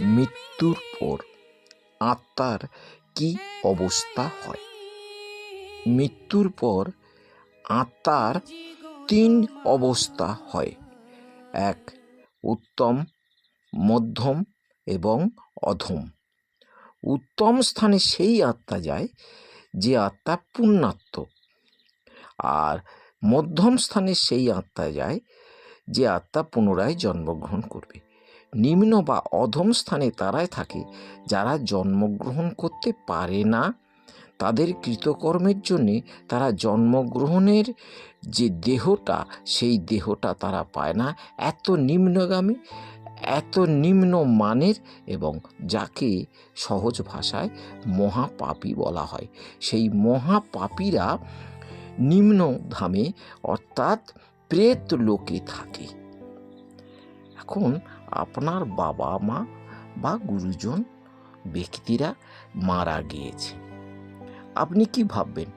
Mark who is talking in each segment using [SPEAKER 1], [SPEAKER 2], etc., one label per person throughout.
[SPEAKER 1] মৃত্যুর পর আত্মার কি অবস্থা হয়? মৃত্যুর পর আত্মার তিন অবস্থা হয়। এক, উত্তম, মধ্যম এবং অধম। উত্তম স্থানে সেই আত্মা যায় যে আত্মা পুণ্যাত্ম আর মধ্যম স্থানে সেই আত্মা যায় যে আত্মা পুনরায় জন্মগ্রহণ করবে। নিম্ন বা অধম স্থানে তারাই থাকে, যারা জন্মগ্রহণ করতে পারে না। তাদের কৃতকর্মের জন্যে তারা জন্মগ্রহণের যে দেহটা, সেই দেহটা তারা পায় না। এত নিম্নগামী, এত নিম্ন মানের এবং যাকে সহজ ভাষায় মহাপাপী বলা হয়। সেই মহাপাপীরা নিম্ন ধামে অর্থাৎ প্রেত লোকে থাকে। এখন আপনার বাবা মা বা গুরুজন ব্যক্তিরা মারা গিয়েছে। আপনি কি ভাববেন?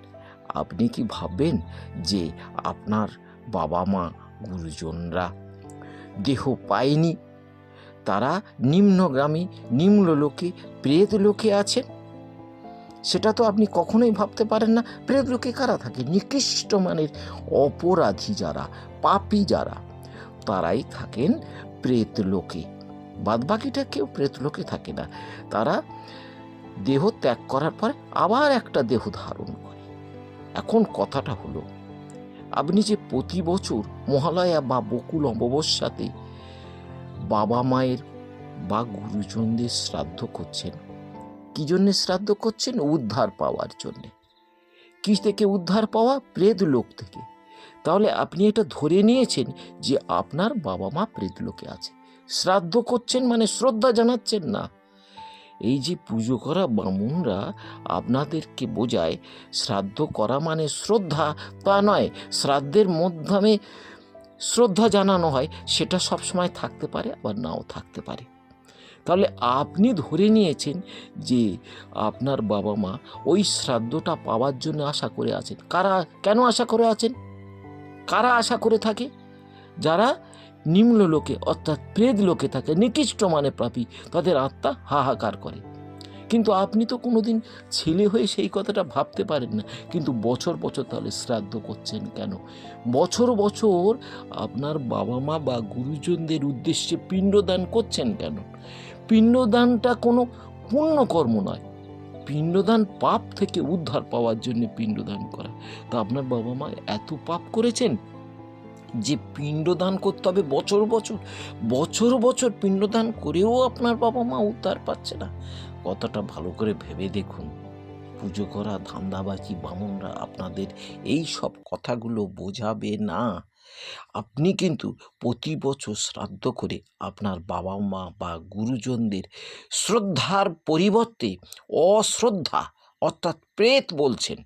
[SPEAKER 1] আপনি কি ভাববেন যে আপনার বাবা মা, গুরুজনরা দেহ পায়নি? তারা নিম্নগামী, নিম্নলোকে প্রেত লোকে আছেন? সেটা তো আপনি কখনোই ভাবতে পারেন না। প্রেত লোকে কারা থাকে? নিকৃষ্ট মানের অপরাধী যারা, পাপি যারা, তারাই থাকেন প্রেত লোকে বাদবাকিটা কেউ প্রেত লোকে থাকে না। তারা দেহ ত্যাগ করার পরে আবার একটা দেহ ধারণ করে। এখন কথাটা হলো, আপনি যে প্রতি বছর মহালয়া বা বকুল অমাবস্যাতে বাবা মায়ের বা গুরুজনদের শ্রাদ্ধ করছেন, কি জন্যে শ্রাদ্ধ করছেন? উদ্ধার পাওয়ার জন্যে। কি থেকে উদ্ধার পাওয়া? প্রেত লোক থেকে। তাহলে আপনি এটা ধরে নিয়েছেন যে আপনার বাবা মা প্রেত লোকে আছে। শ্রাদ্ধ করছেন মানে শ্রদ্ধা জানাচ্ছেন না। এই যে পুজো করা বামুনরা আপনাদেরকে বোঝায়, শ্রাদ্ধ করা মানে শ্রদ্ধা, তা নয়। শ্রাদ্ধের মাধ্যমে শ্রদ্ধা জানানো হয়, সেটা সবসময় থাকতে পারে আবার নাও থাকতে পারে। তাহলে আপনি ধরে নিয়েছেন যে আপনার বাবা মা ওই শ্রাদ্ধটা পাওয়ার জন্য আশা করে আছেন। কারা, কেন আশা করে আছেন? কারা আশা করে থাকে? যারা নিম্ন লোকে, অর্থাৎ প্রেদ লোকে থাকে, নিকৃষ্ট মানে প্রাপী তাদের আত্মা হাহাকার করে। কিন্তু আপনি তো কোনোদিন ছেলে হয়ে সেই কথাটা ভাবতে পারেন না। কিন্তু বছর বছর তাহলে শ্রাদ্ধ করছেন কেন? বছর বছর আপনার বাবা মা বা গুরুজনদের উদ্দেশ্যে পিণ্ডদান করছেন কেন? পিণ্ডদানটা কোনো পুণ্যকর্ম নয়। পিণ্ডদান পাপ থেকে উদ্ধার পাওয়ার জন্য পিণ্ডদান করা। তা আপনার বাবা মা এত পাপ করেছেন যে পিণ্ডদান করতে হবে বছর বছর। বছর বছর পিণ্ডদান করেও আপনার বাবা মা উদ্ধার পাচ্ছে না। কথাটা ভালো করে ভেবে দেখুন। পুজো করা ধান্দাবাজি, বামুনরা আপনাদের এই সব কথাগুলো বোঝাবে না। আপনি কিন্তু প্রতি বছর শ্রাদ্ধ করে আপনার বাবা মা বা গুরুজনদের শ্রদ্ধার পরিবর্তে অশ্রদ্ধা অর্থাৎ প্রেত বলছেন।